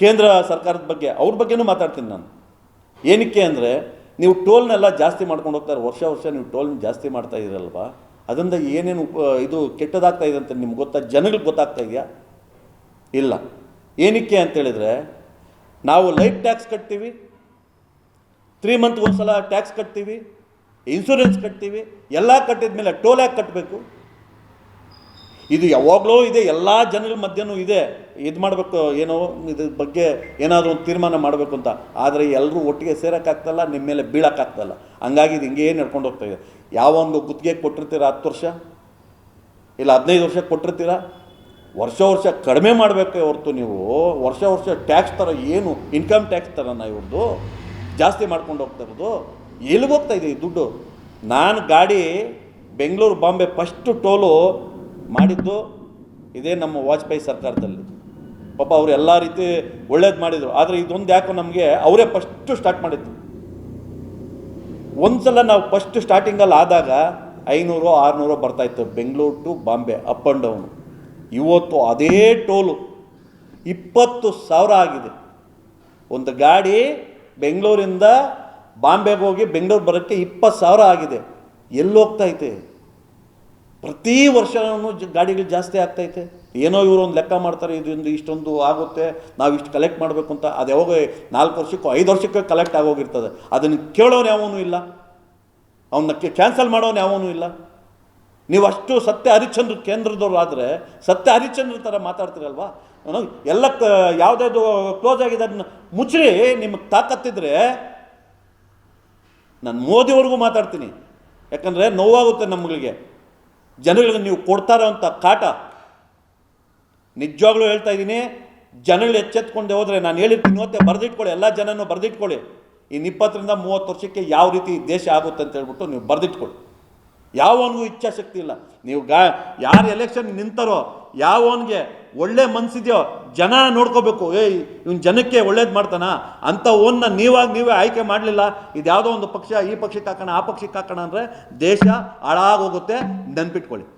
ಕೇಂದ್ರ ಸರ್ಕಾರದ ಬಗ್ಗೆ, ಅವ್ರ ಬಗ್ಗೆನೂ ಮಾತಾಡ್ತೀನಿ ನಾನು. ಏನಕ್ಕೆ ಅಂದರೆ, ನೀವು ಟೋಲ್ನೆಲ್ಲ ಜಾಸ್ತಿ ಮಾಡ್ಕೊಂಡು ಹೋಗ್ತಾರೆ, ವರ್ಷ ವರ್ಷ ನೀವು ಟೋಲ್ ಜಾಸ್ತಿ ಮಾಡ್ತಾ ಇದ್ದೀರಲ್ವಾ? ಅದರಿಂದ ಏನೇನು ಇದು ಕೆಟ್ಟದಾಗ್ತಾ ಇದೆ ಅಂತ ನಿಮ್ಗೆ ಗೊತ್ತಾ? ಜನಗಳಿಗೆ ಗೊತ್ತಾಗ್ತಾ ಇದೆಯಾ? ಇಲ್ಲ. ಏನಕ್ಕೆ ಅಂತೇಳಿದರೆ ನಾವು ಲೈಫ್ ಟ್ಯಾಕ್ಸ್ ಕಟ್ತೀವಿ, ತ್ರೀ ಮಂತ್ ಒಂದ್ಸಲ ಟ್ಯಾಕ್ಸ್ ಕಟ್ತೀವಿ, ಇನ್ಸೂರೆನ್ಸ್ ಕಟ್ತೀವಿ, ಎಲ್ಲ ಕಟ್ಟಿದ ಮೇಲೆ ಟೋಲ್ ಯಾಕೆ ಕಟ್ಟಬೇಕು ಇದು ಯಾವಾಗಲೂ ಇದೆ, ಎಲ್ಲ ಜನರ ಮಧ್ಯನೂ ಇದೆ. ಇದು ಮಾಡಬೇಕು, ಏನೋ ಇದ್ರ ಬಗ್ಗೆ ಏನಾದರೂ ಒಂದು ತೀರ್ಮಾನ ಮಾಡಬೇಕು ಅಂತ. ಆದರೆ ಎಲ್ಲರೂ ಒಟ್ಟಿಗೆ ಸೇರೋಕ್ಕಾಗ್ತಲ್ಲ ನಿಮ್ಮ ಮೇಲೆ ಬೀಳೋಕ್ಕಾಗ್ತಲ್ಲ. ಹಂಗಾಗಿ ಇದು ಹಿಂಗೇ ನಡ್ಕೊಂಡು ಹೋಗ್ತಾ ಇದೆ. ಯಾವ ಒಂದು ಗುತ್ತಿಗೆ ಕೊಟ್ಟಿರ್ತೀರ ಹತ್ತು ವರ್ಷ? ಇಲ್ಲ ಹದಿನೈದು ವರ್ಷ ಕೊಟ್ಟಿರ್ತೀರ? ವರ್ಷ ವರ್ಷ ಕಡಿಮೆ ಮಾಡಬೇಕೇ ಹೊರತು ನೀವು. ವರ್ಷ ವರ್ಷ ಟ್ಯಾಕ್ಸ್ ಥರ ಏನು, ಇನ್ಕಮ್ ಟ್ಯಾಕ್ಸ್ ಥರನ ಇವ್ರದ್ದು ಜಾಸ್ತಿ ಮಾಡ್ಕೊಂಡು ಹೋಗ್ತಾ ಇರೋದು? ಎಲ್ಲಿಗೆ ಹೋಗ್ತಾ ಇದೆ ಈ ದುಡ್ಡು? ನಾನು ಗಾಡಿ ಬೆಂಗಳೂರು ಬಾಂಬೆ ಫಸ್ಟು ಟೋಲು ಮಾಡಿದ್ದು ಇದೇ ನಮ್ಮ ವಾಜಪೇಯಿ ಸರ್ಕಾರದಲ್ಲಿ. ಪಾಪ ಅವರು ಎಲ್ಲ ರೀತಿ ಒಳ್ಳೇದು ಮಾಡಿದರು. ಆದರೆ ಇದೊಂದು ಯಾಕೋ ನಮಗೆ ಅವರೇ ಫಸ್ಟು ಸ್ಟಾರ್ಟ್ ಮಾಡಿದ್ದು. ಒಂದ್ಸಲ ನಾವು ಫಸ್ಟ್ ಸ್ಟಾರ್ಟಿಂಗಲ್ಲಿ ಆದಾಗ ಐನೂರು, ಆರುನೂರು ಬರ್ತಾಯಿತ್ತು Bengaluru to Bombay up and down ಇವತ್ತು ಅದೇ ಟೋಲು. ಇಪ್ಪತ್ತು ಸಾವಿರ ಆಗಿದೆ. ಒಂದು ಗಾಡಿ ಬೆಂಗಳೂರಿಂದ ಬಾಂಬೆಗೆ ಹೋಗಿ ಬೆಂಗಳೂರು ಬರೋಕ್ಕೆ ಇಪ್ಪತ್ತು ಸಾವಿರ ಆಗಿದೆ. ಹೋಗ್ತೈತೆ ಪ್ರತಿ ವರ್ಷ ಜ ಗಾಡಿಗಳು ಜಾಸ್ತಿ ಆಗ್ತೈತೆ. ಏನೋ ಇವರು ಒಂದು ಲೆಕ್ಕ ಮಾಡ್ತಾರೆ ಇದರಿಂದ ಇಷ್ಟೊಂದು ಆಗುತ್ತೆ, ನಾವು ಇಷ್ಟು ಕಲೆಕ್ಟ್ ಮಾಡಬೇಕು ಅಂತ ಅದು ಯಾವಾಗ ನಾಲ್ಕು ವರ್ಷಕ್ಕೂ, ಐದು ವರ್ಷಕ್ಕೆ ಕಲೆಕ್ಟ್ ಆಗೋಗಿರ್ತದೆ. ಅದನ್ನು ಕೇಳೋನು ಯಾವನೂ ಇಲ್ಲ. ಅವನ್ನ ಕ್ಯಾನ್ಸಲ್ ಮಾಡೋನು ಯಾವನೂ ಇಲ್ಲ. ನೀವು ಅಷ್ಟು ಸತ್ಯ ಹರಿಶ್ಚಂದ್ರ ಕೇಂದ್ರದವ್ರು ಆದರೆ, ಸತ್ಯ ಹರಿಶ್ಚಂದ್ರ ಥರ ಮಾತಾಡ್ತೀರಲ್ವಾ? ಎಲ್ಲ ಕ, ಯಾವುದ್ಯಾವುದು ಕ್ಲೋಸ್ ಆಗಿದೆ ಅದನ್ನ ಮುಚ್ಚ್ರಿ ನಿಮಗೆ ತಾಕತ್ತಿದ್ರೆ ನಾನು ಮೋದಿವರೆಗೂ ಮಾತಾಡ್ತೀನಿ. ಯಾಕಂದರೆ ನೋವಾಗುತ್ತೆ ನಮ್ಮಗಳಿಗೆ ಜನಗಳಿಗೆ ನೀವು ಕೊಡ್ತಾರೋ ಅಂತ ಕಾಟ ನಿಜವಾಗ್ಲೂ ಹೇಳ್ತಾ ಇದ್ದೀನಿ, ಜನಗಳು ಎಚ್ಚೆತ್ಕೊಂಡೆ ಹೋದರೆ ನಾನು ಹೇಳಿರ್ತೀನಿ ಮತ್ತೆ ಬರೆದಿಟ್ಕೊಳ್ಳಿ, ಎಲ್ಲ ಜನನೂ ಬರೆದಿಟ್ಕೊಳ್ಳಿ. ಇನ್ನು ಇಪ್ಪತ್ತರಿಂದ ಮೂವತ್ತು ವರ್ಷಕ್ಕೆ ಯಾವ ರೀತಿ ದೇಶ ಆಗುತ್ತೆ ಅಂತ ಹೇಳ್ಬಿಟ್ಟು ನೀವು ಬರೆದಿಟ್ಕೊಳ್ಳಿ. ಯಾವನಿಗೂ ಇಚ್ಛಾಶಕ್ತಿ ಇಲ್ಲ. ನೀವು ಗಾ, ಯಾರು ಎಲೆಕ್ಷನ್ ನಿಂತಾರೋ ಯಾವನಿಗೆ ಒಳ್ಳೆ ಮನ್ಸಿದ್ಯೋ ಜನ ನೋಡ್ಕೋಬೇಕು, ಏಯ್, ಇವ್ನು ಜನಕ್ಕೆ ಒಳ್ಳೇದು ಮಾಡ್ತಾನ? ಅಂತ ಓನ್ನ ನೀವಾಗಿ ನೀವೇ ಆಯ್ಕೆ ಮಾಡಲಿಲ್ಲ? ಇದು ಯಾವುದೋ ಒಂದು ಪಕ್ಷ, ಈ ಪಕ್ಷಕ್ಕೆ ಹಾಕೋಣ, ಆ ಪಕ್ಷಕ್ಕೆ ಹಾಕೋಣ ಅಂದರೆ ದೇಶ ಹಾಳಾಗೋಗುತ್ತೆ. ನೆನ್ಪಿಟ್ಕೊಳ್ಳಿ.